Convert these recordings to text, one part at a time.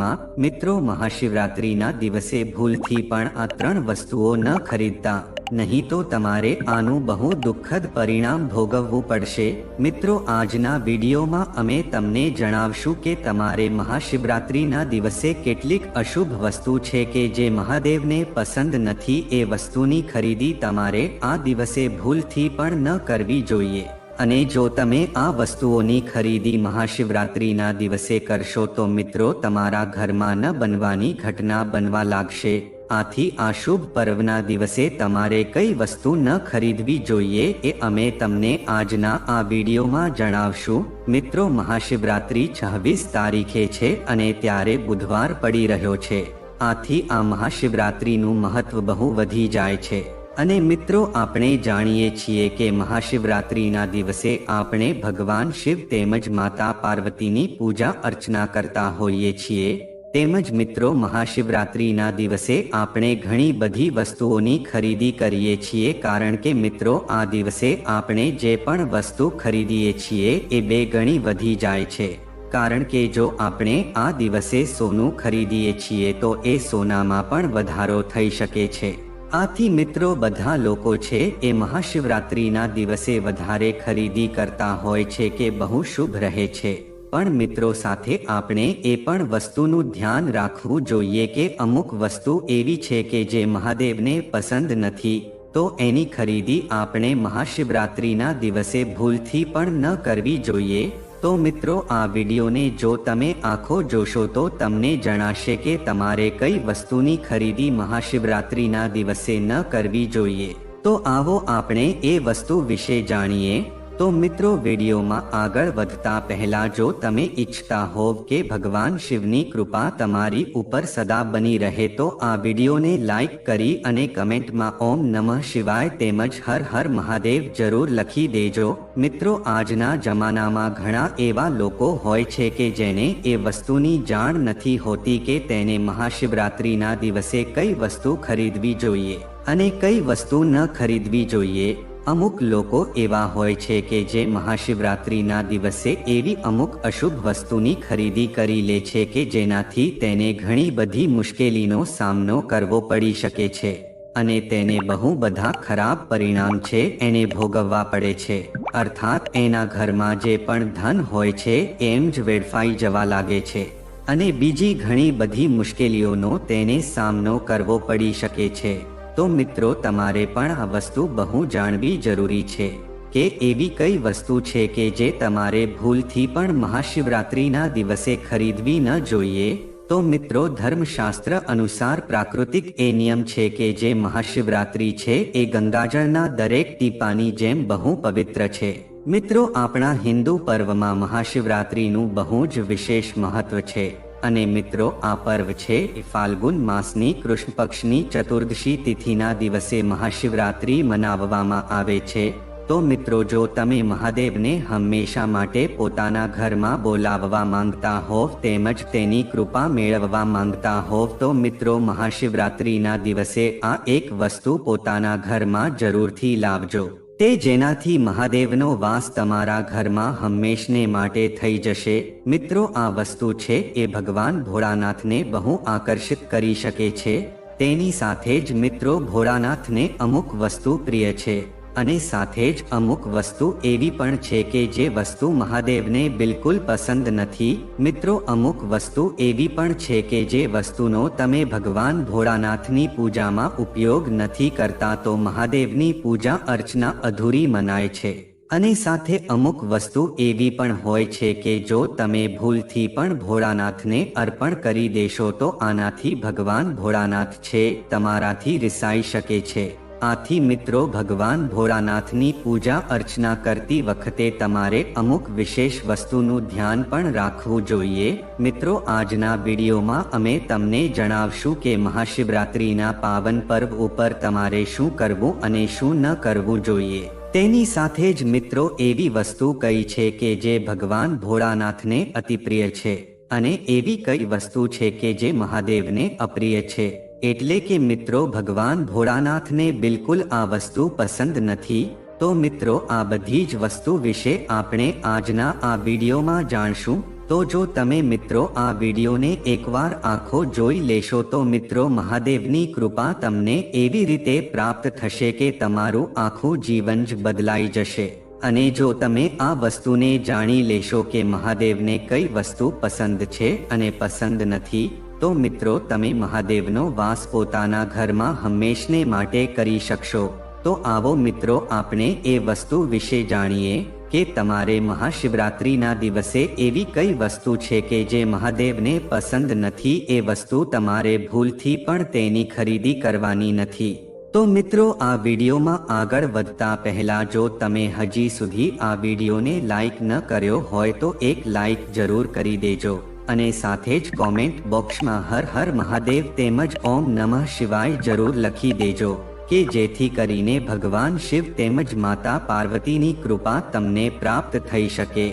જીવનમાં મિત્રો મહાશિવરાત્રિના દિવસે ભૂલથી પણ આ ત્રણ વસ્તુઓ ન ખરીદતા. નહીં તો તમારે આનું બહુ દુઃખદ પરિણામ ભોગવવું પડશે. મિત્રો આજના વિડીયોમાં અમે તમને જણાવશું કે તમારે મહાશિવરાત્રિના દિવસે કેટલીક અશુભ વસ્તુ છે કે જે મહાદેવને પસંદ નથી. એ વસ્તુની ખરીદી તમારે આ દિવસે ભૂલથી પણ ન કરવી જોઈએ. અને જો તમે આ વસ્તુઓની ખરીદી મહાશિવરાત્રિના દિવસે કરશો તો મિત્રો તમારા ઘરમાં ન બનવાની ઘટના બનવા લાગશે. આથી આ શુભ પર્વના દિવસે તમારે કઈ વસ્તુ ન ખરીદવી જોઈએ એ અમે તમને આજના આ વિડીયોમાં જણાવશું. મિત્રો મહાશિવરાત્રિ છવ્વીસ તારીખે છે અને ત્યારે બુધવાર પડી રહ્યો છે. આથી આ મહાશિવરાત્રિનું મહત્વ બહુ વધી જાય છે. અને મિત્રો, આપણે જાણીએ છીએ કે મહાશિવરાત્રિના દિવસે આપણે ભગવાન શિવ તેમજ માતા પાર્વતીની પૂજા અર્ચના કરતા હોઈએ છીએ. તેમજ મિત્રો, મહાશિવરાત્રિના દિવસે આપણે ઘણી બધી વસ્તુઓની ખરીદી કરીએ છીએ. કારણ કે મિત્રો, આ દિવસે આપણે જે પણ વસ્તુ ખરીદીએ છીએ એ બે ગણી વધી જાય છે. કારણ કે જો આપણે આ દિવસે સોનું ખરીદીએ છીએ તો એ સોનામાં પણ વધારો થઈ શકે છે. આથી મિત્રો બધા લોકો છે એ મહાશિવરાત્રિના દિવસે વધારે ખરીદી કરતા હોય છે કે બહુ શુભ રહે છે. પણ મિત્રો સાથે આપણે એ પણ વસ્તુનું ધ્યાન રાખવું જોઈએ કે અમુક વસ્તુ એવી છે કે જે મહાદેવને પસંદ નથી. તો એની ખરીદી આપણે મહાશિવરાત્રિના દિવસે ભૂલથી પણ ન કરવી જોઈએ. તો મિત્રો, આ વિડીયોને જો તમે આખો જોશો તો તમને જણાશે કે તમારે કઈ વસ્તુની ખરીદી મહાશિવરાત્રિના દિવસે ન કરવી જોઈએ. તો આવો આપણે એ વસ્તુ વિશે જાણીએ. તો મિત્રો, વિડીયોમાં આગળ વધતા પહેલા જો તમે ઈચ્છતા હોવ કે ભગવાન શિવની કૃપા તમારી ઉપર સદા બની રહે, તો આ વિડીયોને લાઈક કરી અને કમેન્ટમાં ઓમ નમઃ શિવાય તેમજ હર હર મહાદેવ જરૂર લખી દેજો. મિત્રો, આજના જમાનામાં ઘણા એવા લોકો હોય છે કે જેને એ વસ્તુની જાણ નથી હોતી કે તેને મહાશિવરાત્રિના દિવસે કઈ વસ્તુ ખરીદવી જોઈએ અને કઈ વસ્તુ ન ખરીદવી જોઈએ. અમુક લોકો એવા હોય છે કે જે મહાશિવરાત્રિના દિવસે એવી અમુક અશુભ વસ્તુની ખરીદી કરી લે છે કે જેનાથી તેને ઘણી બધી મુશ્કેલીનો સામનો કરવો પડી શકે છે. અને તેને બહુ બધા ખરાબ પરિણામ છે એને ભોગવવા પડે છે. અર્થાત એના ઘરમાં જે પણ ધન હોય છે એમ જ વેડફાઈ જવા લાગે છે. અને બીજી ઘણી બધી મુશ્કેલીઓનો તેને સામનો કરવો પડી શકે છે. તો મિત્રો, તમારે પણ આ વસ્તુ બહુ જાણવી જરૂરી છે કે એવી કઈ વસ્તુ છે કે જે તમારે ભૂલથી પણ મહાશિવરાત્રિના દિવસે ખરીદવી ન જોઈએ? તો મિત્રો, ધર્મશાસ્ત્ર અનુસાર પ્રાકૃતિક એ નિયમ છે કે જે મહાશિવરાત્રિ છે એ ગંગાજળના દરેક ટીપાની જેમ બહુ પવિત્ર છે. મિત્રો, આપણા હિન્દુ પર્વમાં મહાશિવરાત્રિનું બહુ જ વિશેષ મહત્વ છે. અને મિત્રો, આ પર્વ છે ફાલ્ગુન માસની કૃષ્ણ પક્ષની ચતુર્દશી તિથિના દિવસે મહાશિવરાત્રિ મનાવવામાં આવે છે. તો મિત્રો, જો તમે મહાદેવને હંમેશા માટે પોતાના ઘરમાં બોલાવવા માંગતા હોવ તેમજ તેની કૃપા મેળવવા માંગતા હોવ તો મિત્રો, મહાશિવરાત્રિના દિવસે આ એક વસ્તુ પોતાના ઘરમાં જરૂરથી લાવજો. તે જેનાથી મહાદેવનો વાસ તમારા ઘરમાં હંમેશને માટે થઈ જશે. મિત્રો, આ વસ્તુ છે એ ભગવાન ભોળાનાથને બહુ આકર્ષિત કરી શકે છે. તેની સાથે જ મિત્રો, ભોળાનાથને અમુક વસ્તુ પ્રિય છે. અને સાથે જ અમુક વસ્તુ એવી પણ છે કે જે વસ્તુ મહાદેવને બિલકુલ પસંદ નથી. મિત્રો, અમુક વસ્તુ એવી પણ છે કે જે વસ્તુનો તમે ભગવાન ભોળાનાથની પૂજામાં ઉપયોગ નથી કરતા તો મહાદેવની પૂજા અર્ચના અધૂરી મનાય છે. અને સાથે અમુક વસ્તુ એવી પણ હોય છે કે જો તમે ભૂલથી પણ ભોળાનાથને અર્પણ કરી દેશો તો આનાથી ભગવાન ભોળાનાથ છે, તમારાથી રિસાઈ શકે છે. આથી મિત્રો ભગવાન ભોળાનાથની પૂજા અર્ચના કરતી વખતે તમારે અમુક વિશેષ વસ્તુનું ધ્યાન પણ રાખવું જોઈએ. મિત્રો આજના વિડીયોમાં અમે તમને જણાવશું કે મહાશિવરાત્રિના પાવન પર્વ ઉપર તમારે શું કરવું અને શું ન કરવું જોઈએ. તેની સાથે જ મિત્રો એવી વસ્તુ કઈ છે કે જે ભગવાન ભોળાનાથને અતિપ્રિય છે અને એવી કઈ વસ્તુ છે કે જે મહાદેવને અપ્રિય છે. એટલે કે મિત્રો, ભગવાન ભોળાનાથને બિલકુલ આ વસ્તુ પસંદ નથી? તો મિત્રો, આ બધી જ વસ્તુ વિશે આપણે આજના આ વિડીયોમાં જાણશું. તો જો તમે મિત્રો, આ વિડીયોને એકવાર આખો જોઈ લેશો, તો મિત્રો, મહાદેવની કૃપા તમને એવી રીતે પ્રાપ્ત થશે કે તમારું આખું જીવન જ બદલાઈ જશે. અને જો તમે આ વસ્તુને જાણી લેશો કે મહાદેવને કઈ વસ્તુ પસંદ છે અને પસંદ નથી તો મિત્રો, તમે મહાદેવનો વાસ પોતાના ઘરમાં હંમેશને માટે કરી શકશો. તો આવો મિત્રો, આપણે એ વસ્તુ વિશે જાણીએ કે તમારે મહાશિવરાત્રિના દિવસે એવી કઈ વસ્તુ છે કે જે મહાદેવને પસંદ નથી? એ વસ્તુ તમારે ભૂલથી પણ તેની ખરીદી કરવાની નથી. તો મિત્રો, આ વિડીયોમાં આગળ વધતા પહેલા જો તમે હજી સુધી આ વિડીયોને લાઈક ન કર્યો હોય તો એક લાઈક જરૂર કરી દેજો. અને સાથે જ કોમેન્ટ બોક્સમાં હર હર મહાદેવ તેમજ ઓમ નમઃ શિવાય જરૂર લખી દેજો કે જેથી કરીને ભગવાન શિવ તેમજ માતા પાર્વતીની કૃપા તમને પ્રાપ્ત થઈ શકે.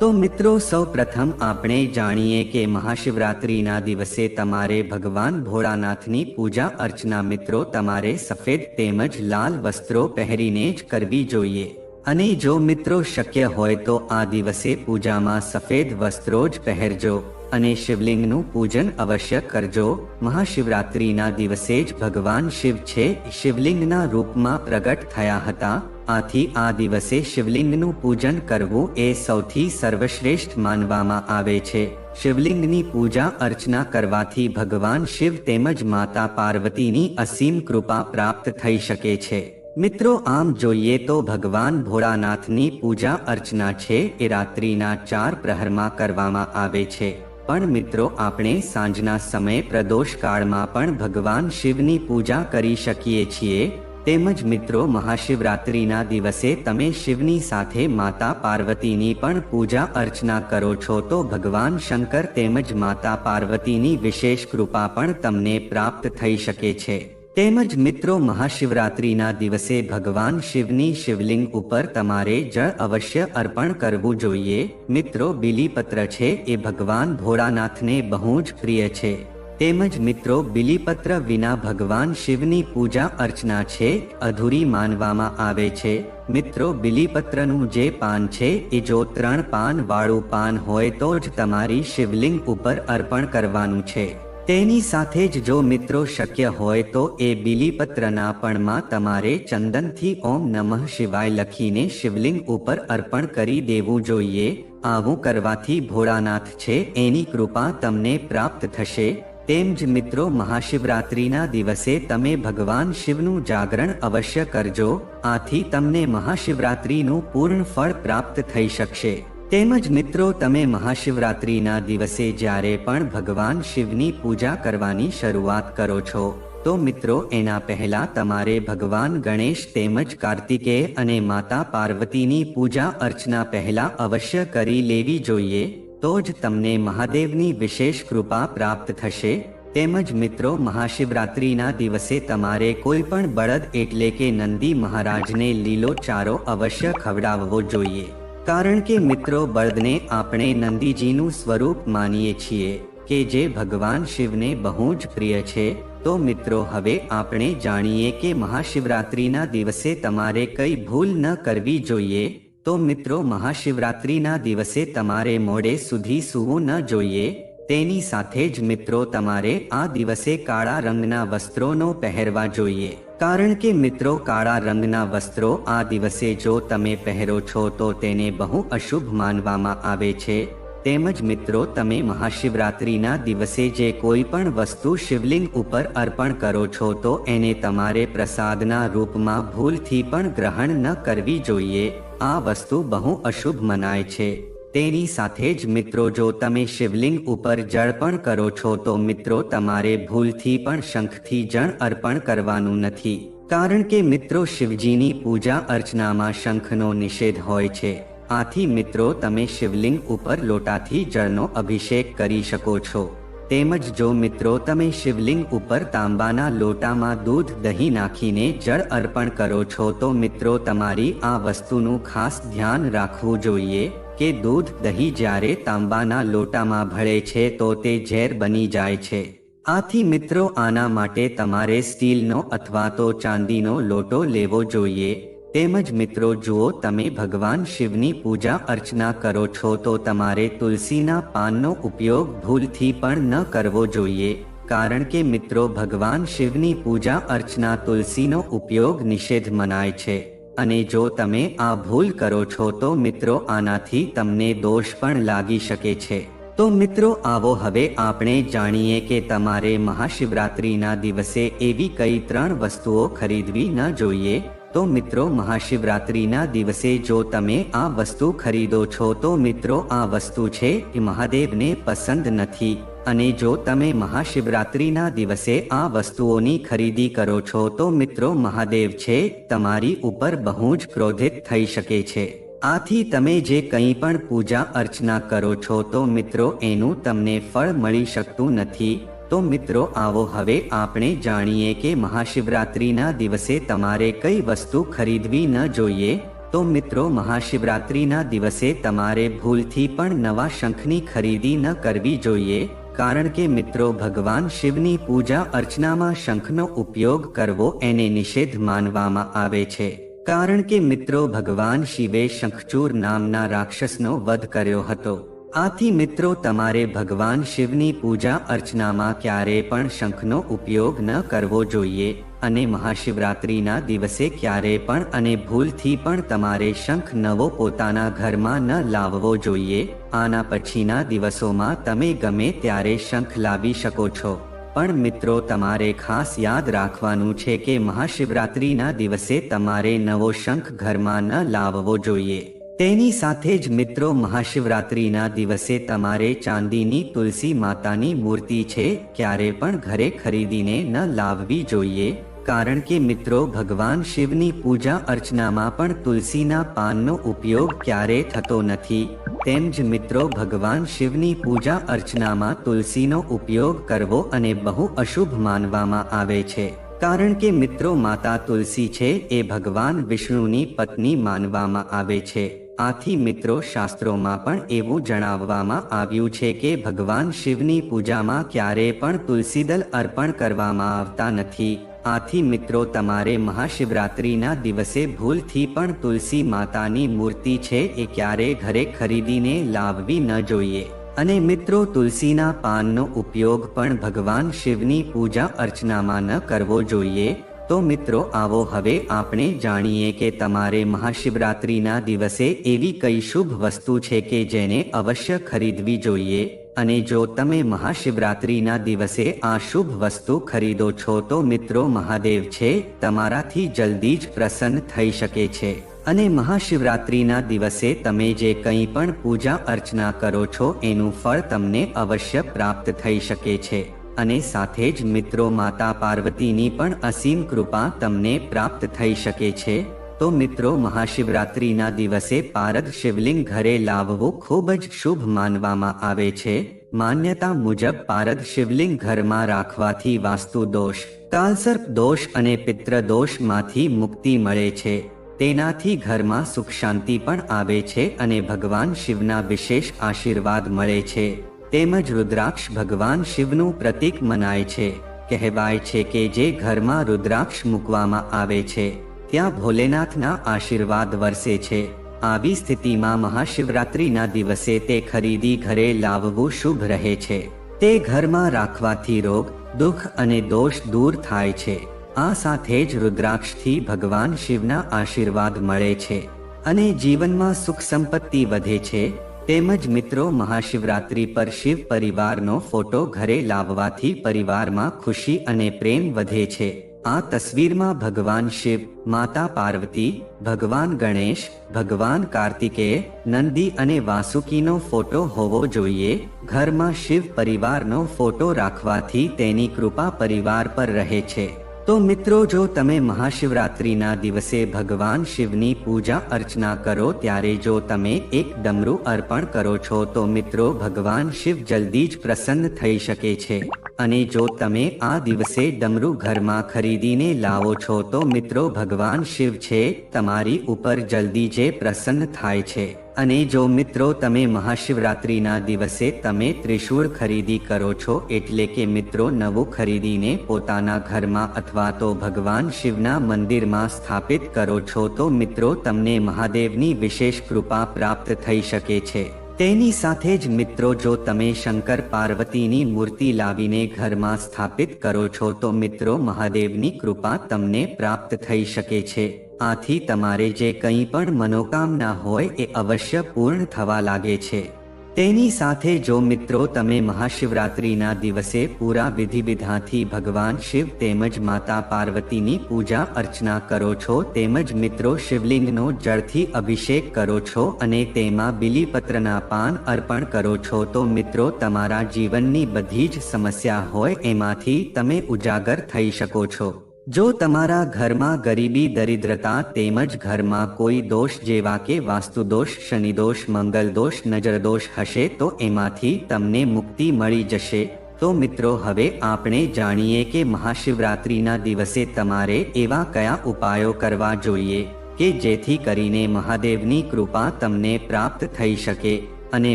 તો મિત્રો સૌ પ્રથમ આપણે જાણીએ કે મહાશિવરાત્રિના દિવસે તમારે ભગવાન ભોળાનાથની પૂજા અર્ચના મિત્રો તમારે સફેદ તેમજ લાલ વસ્ત્રો પહેરીને જ કરવી જોઈએ. અને જો મિત્રો શક્ય હોય તો આ દિવસે પૂજામાં સફેદ વસ્ત્રો જ પહેરજો. અને શિવલિંગનું પૂજન અવશ્ય કરજો. મહાશિવરાત્રિના દિવસે જ ભગવાન શિવ છે, શિવલિંગના રૂપમાં પ્રગટ થયા હતા. આથી આ દિવસે શિવલિંગનું પૂજન કરવું એ સૌથી સર્વશ્રેષ્ઠ માનવામાં આવે છે. શિવલિંગની પૂજા અર્ચના કરવાથી ભગવાન શિવ તેમજ માતા પાર્વતીની અસીમ કૃપા પ્રાપ્ત થઈ શકે છે. મિત્રો, આમ જોઈએ તો ભગવાન ભોળાનાથની પૂજા અર્ચના છે એ રાત્રિના ચાર પ્રહરમાં કરવામાં આવે છે. પણ મિત્રો, આપણે સાંજના સમયે પ્રદોષ કાળમાં પણ ભગવાન શિવની પૂજા કરી શકીએ છીએ. તેમજ મિત્રો, મહાશિવરાત્રિના દિવસે તમે શિવની સાથે માતા પાર્વતીની પણ પૂજા અર્ચના કરો છો, તો ભગવાન શંકર તેમજ માતા પાર્વતીની વિશેષ કૃપા પણ તમને પ્રાપ્ત થઈ શકે છે. તેમજ મિત્રો, મહાશિવરાત્રિના દિવસે ભગવાન શિવની શિવલિંગ ઉપર તમારે જળ અવશ્ય અર્પણ કરવું જોઈએ. મિત્રો, બિલીપત્ર છે એ ભગવાન ભોળાનાથને બહુ જ પ્રિય છે. તેમજ મિત્રો, બિલીપત્ર વિના ભગવાન શિવની પૂજા અર્ચના છે, અધૂરી માનવામાં આવે છે. મિત્રો, બિલીપત્રનું જે પાન છે, એ જો ત્રણ પાન વાળું પાન હોય તો જ તમારી શિવલિંગ ઉપર અર્પણ કરવાનું છે. તેની સાથે જ જો મિત્રો શક્ય હોય તો એ બિલીપત્રના પણમાં તમારે ચંદનથી ઓમ નમઃ શિવાય લખીને શિવલિંગ ઉપર અર્પણ કરી દેવું જોઈએ. આવું કરવાથી ભોળાનાથ છે, એની કૃપા તમને પ્રાપ્ત થશે. તેમ જ મિત્રો મહાશિવરાત્રિના દિવસે તમે ભગવાન શિવનું જાગરણ અવશ્ય કરજો. આથી તમને મહાશિવરાત્રિનું પૂર્ણ ફળ પ્રાપ્ત થઈ શકશે. તેમજ મિત્રો, તમે મહાશિવરાત્રિના દિવસે જ્યારે પણ ભગવાન શિવની પૂજા કરવાની શરૂઆત કરો છો, તો મિત્રો, એના પહેલા તમારે ભગવાન ગણેશ તેમજ કાર્તિકેય અને માતા પાર્વતીની પૂજા અર્ચના પહેલા અવશ્ય કરી લેવી જોઈએ, તો જ તમને મહાદેવની વિશેષ કૃપા પ્રાપ્ત થશે. તેમજ મિત્રો, મહાશિવરાત્રિના દિવસે તમારે કોઈ પણ બળદ એટલે કે નંદી મહારાજને લીલો ચારો અવશ્ય ખવડાવવો જોઈએ. કારણ કે મિત્રો બળદને આપણે નંદીજીનું સ્વરૂપ માનીએ છીએ કે જે ભગવાન શિવને બહુ જ પ્રિય છે, તો મિત્રો હવે આપણે જાણીએ કે મહાશિવરાત્રિના દિવસે તમારે કઈ ભૂલ ન કરવી જોઈએ, તો મિત્રો મહાશિવરાત્રિના દિવસે તમારે મોડે સુધી સૂવું ન જોઈએ, તેની સાથે જ મિત્રો તમારે આ દિવસે કાળા રંગના વસ્ત્રોનો પહેરવા જોઈએ. કારણ કે મિત્રો, કાળા રંગના વસ્ત્રો આ દિવસે જો તમે પહેરો છો તો તેને બહુ અશુભ માનવામાં આવે છે. તેમજ મિત્રો, તમે મહાશિવરાત્રિના દિવસે જે કોઈ પણ વસ્તુ શિવલિંગ ઉપર અર્પણ કરો છો તો એને તમારે પ્રસાદના રૂપમાં ભૂલથી પણ ગ્રહણ ન કરવી જોઈએ. આ વસ્તુ બહુ અશુભ મનાય છે. તેની સાથે જ મિત્રો, જો તમે શિવલિંગ ઉપર જળ પણ કરો છો, તો મિત્રો, તમારે ભૂલથી પણ શંખથી જળ અર્પણ કરવાનું નથી. કારણ કે મિત્રો, શિવજીની પૂજા અર્ચનામાં શંખનો નિષેધ હોય છે. આથી મિત્રો, તમે શિવલિંગ ઉપર લોટાથી જળનો અભિષેક કરી શકો છો. તેમજ જો મિત્રો, તમે શિવલિંગ ઉપર તાંબાના લોટામાં દૂધ, દહીં નાખીને જળ અર્પણ કરો છો, તો મિત્રો, તમારી આ વસ્તુનું ખાસ ધ્યાન રાખવું જોઈએ. કે દૂધ દહીં જ્યારે તાંબાના લોટામાં ભળે છે તો તે ઝેર બની જાય છે. આથી મિત્રો, આના માટે તમારે સ્ટીલનો અથવા તો ચાંદીનો લોટો લેવો જોઈએ. તેમજ મિત્રો, જુઓ તમે ભગવાન શિવની પૂજા અર્ચના કરો છો તો તમારે તુલસીના પાનનો ઉપયોગ ભૂલથી પણ ન કરવો જોઈએ. કારણ કે મિત્રો, ભગવાન શિવની પૂજા અર્ચના તુલસીનો ઉપયોગ નિષેધ મનાય છે. અને જો તમે આ ભૂલ કરો છો તો મિત્રો આનાથી તમને દોષ પણ લાગી શકે છે. તો મિત્રો આવો હવે આપણે જાણીએ કે તમારે મહાશિવરાત્રિના દિવસે એવી કઈ ત્રણ વસ્તુઓ ખરીદવી ન જોઈએ? તો મિત્રો, મહાશિવરાત્રિના દિવસે જો તમે આ વસ્તુ ખરીદો છો, તો મિત્રો, આ વસ્તુ છે એ મહાદેવને પસંદ નથી. અને જો તમે મહાશિવરાત્રિના દિવસે આ વસ્તુઓની ખરીદી કરો છો, તો મિત્રો, મહાદેવ છે, તમારી ઉપર બહુ જ ક્રોધિત થઈ શકે છે. આથી તમે જે કંઈ પણ પૂજા અર્ચના કરો છો, તો મિત્રો, એનું તમને ફળ મળી શકતું નથી. તો મિત્રો, આવો હવે આપણે જાણીએ કે મહાશિવરાત્રિના દિવસે તમારે કઈ વસ્તુ ખરીદવી ન જોઈએ? તો મિત્રો, મહાશિવરાત્રિના દિવસે તમારે ભૂલથી પણ નવા શંખની ખરીદી ન કરવી જોઈએ. કારણ કે મિત્રો, ભગવાન શિવની પૂજા અર્ચનામાં શંખનો ઉપયોગ કરવો એને નિષેધ માનવામાં આવે છે. કારણ કે મિત્રો, ભગવાન શિવે શંખચૂર નામના રાક્ષસનો વધ કર્યો હતો. આથી મિત્રો તમારે ભગવાન શિવની પૂજા અર્ચનામાં ક્યારે પણ શંખનો ઉપયોગ ન કરવો જોઈએ અને મહાશિવરાત્રિના દિવસે ક્યારે પણ અને ભૂલથી પણ તમારે શંખ નવો પોતાના ઘરમાં ન લાવવો જોઈએ. આના પછીના દિવસોમાં તમે ગમે ત્યારે શંખ લાવી શકો છો. પણ મિત્રો તમારે ખાસ યાદ રાખવાનું છે કે મહાશિવરાત્રિના દિવસે તમારે નવો શંખ ઘરમાં ન લાવવો જોઈએ. તેની સાથે જ મિત્રો મહાશિવરાત્રિના દિવસે તમારે ચાંદીની, તુલસી માતાની મૂર્તિ છે, ક્યારે પણ ઘરે ખરીદીને ન લાવવી જોઈએ. કારણ કે મિત્રો, ભગવાન શિવની પૂજા અર્ચનામાં પણ તુલસીના પાનનો ઉપયોગ ક્યારે થતો નથી. તેમ જ મિત્રો, ભગવાન શિવની પૂજા અર્ચનામાં તુલસીનો ઉપયોગ કરવો અને બહુ અશુભ માનવામાં આવે છે. કારણ કે મિત્રો, માતા તુલસી છે, એ ભગવાન વિષ્ણુની પત્ની માનવામાં આવે છે. આથી મિત્રો શાસ્ત્રોમાં પણ એવું જણાવવામાં આવ્યું છે કે ભગવાન શિવની પૂજામાં ક્યારેય પણ તુલસીદલ અર્પણ કરવામાં આવતા નથી. આથી મિત્રો તમારે મહાશિવરાત્રિના દિવસે ભૂલથી પણ તુલસી માતાની મૂર્તિ છે એ ક્યારે ઘરે ખરીદીને લાવવી ન જોઈએ. અને મિત્રો તુલસીના પાનનો ઉપયોગ પણ ભગવાન શિવની પૂજા અર્ચનામાં ન કરવો જોઈએ. તો મિત્રો, આવો હવે આપણે જાણીએ કે તમારે મહાશિવરાત્રિના દિવસે એવી કઈ શુભ વસ્તુ છે કે જેને અવશ્ય ખરીદવી જોઈએ? અને જો તમે મહાશિવરાત્રિના દિવસે આ શુભ વસ્તુ ખરીદો છો તો મિત્રો, મહાદેવ છે, તમારાથી જલ્દી જ પ્રસન્ન થઈ શકે છે. અને મહાશિવરાત્રિના દિવસે તમે જે કંઈ પણ પૂજા અર્ચના કરો છો, એનું ફળ તમને અવશ્ય પ્રાપ્ત થઈ શકે છે. અને સાથે જ મિત્રો માતા પાર્વતીની પણ અસીમ કૃપા તમને પ્રાપ્ત થઈ શકે છે. તો મિત્રો, મહાશિવરાત્રિના દિવસે પારદ શિવલિંગ ઘરે લાવવું ખૂબ જ શુભ માનવામાં આવે છે. માન્યતા મુજબ પારદ શિવલિંગ ઘરમાં રાખવાથી વાસ્તુ દોષ, કાલસર્પ દોષ અને પિત્ર દોષમાંથી મુક્તિ મળે છે. તેનાથી ઘરમાં સુખ શાંતિ પણ આવે છે અને ભગવાન શિવના વિશેષ આશીર્વાદ મળે છે. તેમજ રુદ્રાક્ષ ભગવાન શિવનું પ્રતીક મનાય છે. કહેવાય છે કે જે ઘરમાં રુદ્રાક્ષ મૂકવામાં આવે છે, ત્યાં ભોલેનાથના આશીર્વાદ વરસે છે. આવી સ્થિતિમાં મહાશિવરાત્રિના દિવસે તે ખરીદી ઘરે લાવવું શુભ રહે છે. તે ઘરમાં રાખવાથી રોગ, દુઃખ અને દોષ દૂર થાય છે. આ સાથે જ રુદ્રાક્ષથી ભગવાન શિવના આશીર્વાદ મળે છે અને જીવનમાં સુખ સંપત્તિ વધે છે. તેમજ મિત્રો, મહાશિવરાત્રિ પર શિવ પરિવારનો ફોટો ઘરે લાવવાથી પરિવારમાં ખુશી અને પ્રેમ વધે છે. આ તસવીરમાં ભગવાન શિવ, માતા પાર્વતી, ભગવાન ગણેશ, ભગવાન કાર્તિકેય નંદી અને વાસુકીનો ફોટો હોવો જોઈએ. ઘરમાં શિવ પરિવારનો ફોટો રાખવાથી તેની કૃપા પરિવાર પર રહે છે. તો મિત્રો, જો તમે મહાશિવરાત્રિના દિવસે ભગવાન શિવની પૂજા અર્ચના કરો, ત્યારે જો તમે એક ડમરું અર્પણ કરો છો, તો મિત્રો, ભગવાન શિવ જલ્દી જ પ્રસન્ન થઈ શકે છે. અને જો તમે આ દિવસે ડમરું ઘરમાં ખરીદીને લાવો છો, તો મિત્રો, ભગવાન શિવ છે, તમારી ઉપર જલ્દી જે પ્રસન્ન થાય છે. અને જો મિત્રો તમે મહાશિવરાત્રિના દિવસે તમે ત્રિશૂળ ખરીદી કરો છો એટલે કે મિત્રો નવું ખરીદીને પોતાના ઘરમાં અથવા તો ભગવાન શિવના મંદિરમાં સ્થાપિત કરો છો તો મિત્રો તમને મહાદેવની વિશેષ કૃપા પ્રાપ્ત થઈ શકે છે. તેની સાથે જ મિત્રો જો તમે શંકર પાર્વતીની મૂર્તિ લાવીને ઘરમાં સ્થાપિત કરો છો તો મિત્રો મહાદેવની કૃપા તમને પ્રાપ્ત થઈ શકે છે. આથી તમારે જે કંઈ પણ મનોકામના હોય એ અવશ્ય પૂર્ણ થવા લાગે છે. તેની સાથે જો મિત્રો તમે મહાશિવરાત્રિના દિવસે પૂરા વિધિ વિધાથી ભગવાન શિવ તેમજ માતા પાર્વતીની પૂજા અર્ચના કરો છો તેમજ મિત્રો શિવલિંગનો જળથી અભિષેક કરો છો અને તેમાં બિલીપત્રના પાન અર્પણ કરો છો તો મિત્રો તમારા જીવનની બધી જ સમસ્યા હોય એમાંથી તમે ઉજાગર થઈ શકો છો. જો તમારા ઘરમાં ગરીબી, દરિદ્રતા તેમજ ઘરમાં કોઈ દોષ જેવા કે વાસ્તુદોષ, શનિદોષ, મંગલદોષ, નજરદોષ હશે તો એમાંથી તમને મુક્તિ મળી જશે. તો મિત્રો, હવે આપણે જાણીએ કે મહાશિવરાત્રિના દિવસે તમારે એવા કયા ઉપાયો કરવા જોઈએ કે જેથી કરીને મહાદેવની કૃપા તમને પ્રાપ્ત થઈ શકે અને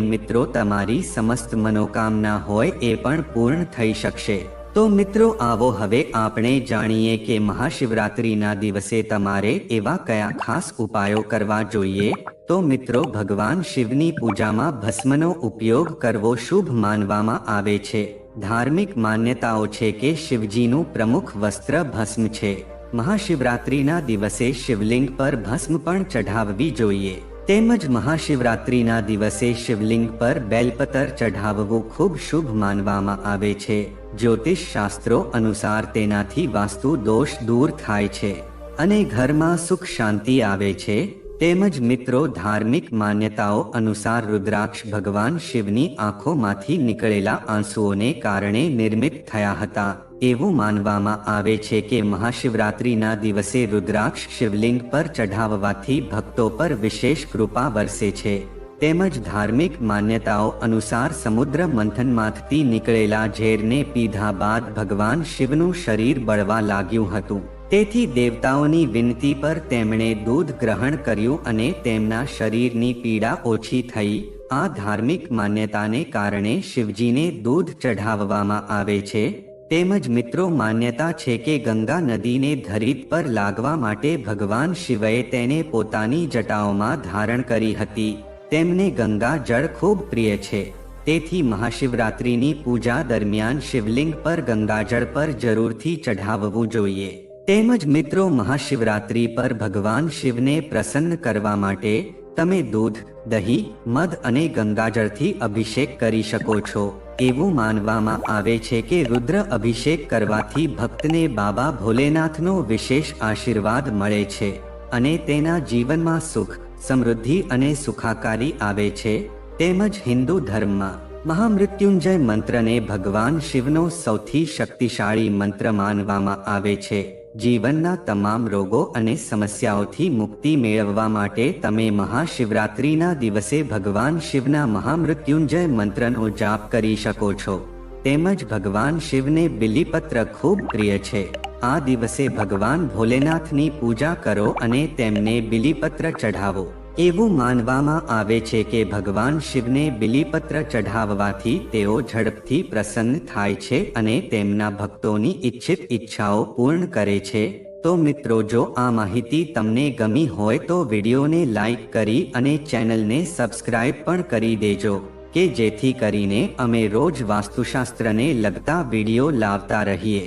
મિત્રો, તમારી સમસ્ત મનોકામના હોય એ પણ પૂર્ણ થઈ શકશે. તો મિત્રો આવો હવે આપણે જાણીએ કે મહાશિવરાત્રિના દિવસે તમારે એવા કયા ખાસ ઉપાયો કરવા જોઈએ? તો મિત્રો, ભગવાન શિવની પૂજામાં ભસ્મનો ઉપયોગ કરવો શુભ માનવામાં આવે છે. ધાર્મિક માન્યતાઓ છે કે શિવજીનું પ્રમુખ વસ્ત્ર ભસ્મ છે. મહાશિવરાત્રિના દિવસે શિવલિંગ પર ભસ્મ પણ ચઢાવવી જોઈએ. તેમજ મહાશિવરાત્રિના દિવસે શિવલિંગ પર બેલપતર ચઢાવવું ખૂબ શુભ માનવામાં આવે છે. જ્યોતિષ શાસ્ત્રો અનુસાર તેનાથી વાસ્તુ દોષ દૂર થાય છે અને ઘરમાં સુખ શાંતિ આવે છે, તેમજ મિત્રો ધાર્મિક માન્યતાઓ અનુસાર રુદ્રાક્ષ ભગવાન શિવની આંખોમાંથી નીકળેલા આંસુઓને કારણે નિર્મિત થયા હતા. એવું માનવામાં આવે છે કે મહાશિવરાત્રિના દિવસે રુદ્રાક્ષ શિવલિંગ પર ચઢાવવાથી ભક્તો પર વિશેષ કૃપા વરસે છે. તેમજ ધાર્મિક માન્યતાઓ અનુસાર સમુદ્ર મંથનમાંથી નીકળેલા ઝેરને પીધા બાદ ભગવાન શિવનું શરીર બળવા લાગ્યું હતું. તેથી દેવતાઓની વિનંતી પર તેમણે દૂધ ગ્રહણ કર્યું અને તેમના શરીરની પીડા ઓછી થઈ. આ ધાર્મિક માન્યતાને કારણે શિવજીને દૂધ ચઢાવવામાં આવે છે. તેમજ મિત્રો, માન્યતા છે કે ગંગા નદીને ધરીત પર લાગવા માટે ભગવાન શિવએ તેને પોતાની જટાઓમાં ધારણ કરી હતી. તેમને ગંગા જળ ખૂબ પ્રિય છે. તેથી મહાશિવરાત્રિની પૂજા દરમિયાન શિવલિંગ પર ગંગાજળ પર જરૂરથી ચઢાવવું જોઈએ. તેમજ મિત્રો, મહાશિવરાત્રિ પર ભગવાન શિવને પ્રસન્ન કરવા માટે તમે દૂધ, દહીં, મધ અને ગંગાજળથી અભિષેક કરી શકો છો. એવું માનવામાં આવે છે કે રુદ્ર અભિષેક કરવાથી ભક્તને બાબા ભોલેનાથનો વિશેષ આશીર્વાદ મળે છે અને તેના જીવનમાં સુખ સમૃદ્ધિ અને સુખાકારી આવે છે. તેમજ હિન્દુ ધર્મમાં મહામૃત્યુંજય મંત્રને ભગવાન શિવનો સૌથી શક્તિશાળી મંત્ર માનવામાં આવે છે. જીવનના તમામ રોગો અને સમસ્યાઓથી મુક્તિ મેળવવા માટે તમે મહાશિવરાત્રિના દિવસે ભગવાન શિવના મહામૃત્યુંજય મંત્રનો જાપ કરી શકો છો. તેમજ ભગવાન શિવને બિલીપત્ર ખૂબ પ્રિય છે. આ દિવસે ભગવાન ભોલેનાથની પૂજા કરો અને તેમને બિલીપત્ર ચઢાવો. એવું માનવામાં આવે છે કે ભગવાન શિવને બિલીપત્ર ચઢાવવાથી તેઓ ઝડપથી પ્રસન્ન થાય છે અને તેમના ભક્તોની ઈચ્છિત ઈચ્છાઓ પૂર્ણ કરે છે. તો મિત્રો, જો આ માહિતી તમને ગમી હોય તો વિડીયોને લાઈક કરી અને ચેનલને સબસ્ક્રાઇબ પણ કરી દેજો, કે જેથી કરીને અમે રોજ વાસ્તુશાસ્ત્રને લગતા વીડિયો લાવતા રહીએ.